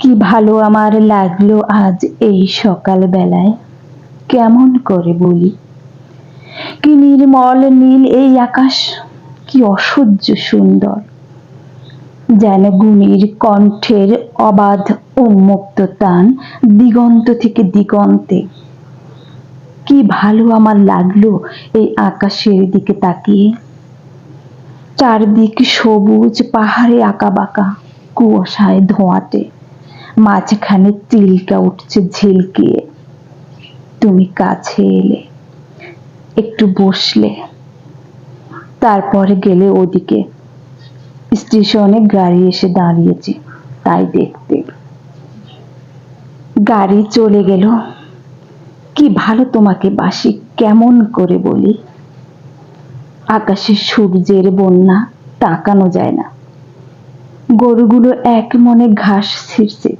কি ভালো আমার লাগল আজ এই সকাল বেলায় কেমন করে বলি? কি নির্মল নীল এই আকাশ, কি অসহ্য সুন্দর। যেন গুণীর কণ্ঠের অবাধ উন্মুক্ত টান দিগন্ত থেকে দিগন্তে। কি ভালো আমার লাগল এই আকাশের দিকে তাকিয়ে। চারদিক সবুজ পাহাড়ে আঁকা বাঁকা কুয়াশায় ধোঁয়াটে। মাঝখানে তিলকা উঠছে ঝিলকিয়ে। তুমি কাছে এলে, একটু বসলে। তারপরে গেলে ওদিকে। স্টেশনে গাড়ি এসে দাঁড়িয়েছে, তাই দেখতে। গাড়ি চলে গেল। কি ভালো তোমাকে বাসি, কেমন করে বলি। আকাশে সূর্যের বন্যা তাকানো যায় না। গরুগুলো এক মনে ঘাস ছিঁড়ছে।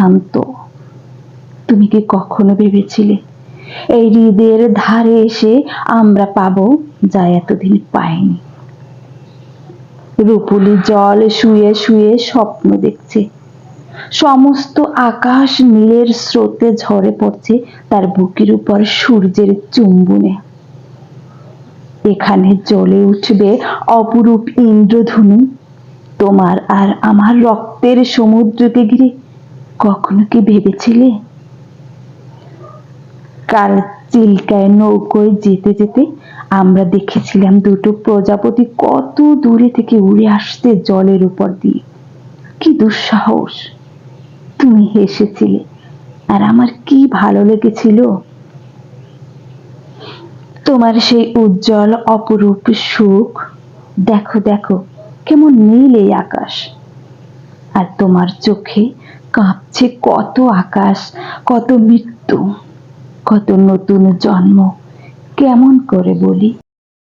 শান্ত। তুমি কি কখনো ভেবেছিলে, এই হৃদের ধারে এসে আমরা পাবো যা এতদিন পাইনি? রূপুলি জল শুয়ে শুয়ে স্বপ্ন দেখছে। সমস্ত আকাশ নীলের স্রোতে ঝরে পড়ছে তার বুকের উপর সূর্যের চুম্বনে। এখানে জ্বলে উঠবে অপরূপ ইন্দ্রধনু। তোমার আর আমার রক্তের সমুদ্রকে ঘিরে কখনো কি ভেবেছিলে? কাল চিল্কায় নৌকোয় যেতে যেতে আমরা দেখেছিলাম দুটো প্রজাপতি কত দূরে থেকে উড়ে আসতে জলের উপর দিয়ে। কি দুঃসাহস! তুমি হেসেছিলে, আর আমার কি ভালো লেগেছিল? তোমার সেই উজ্জ্বল অপরূপ সুখ, দেখো দেখো, কেমন নীল এই আকাশ। আর তোমার চোখে কাঁপছে কত আকাশ কত মৃত্যু কত নতুন জন্ম। কেমন করে বলি?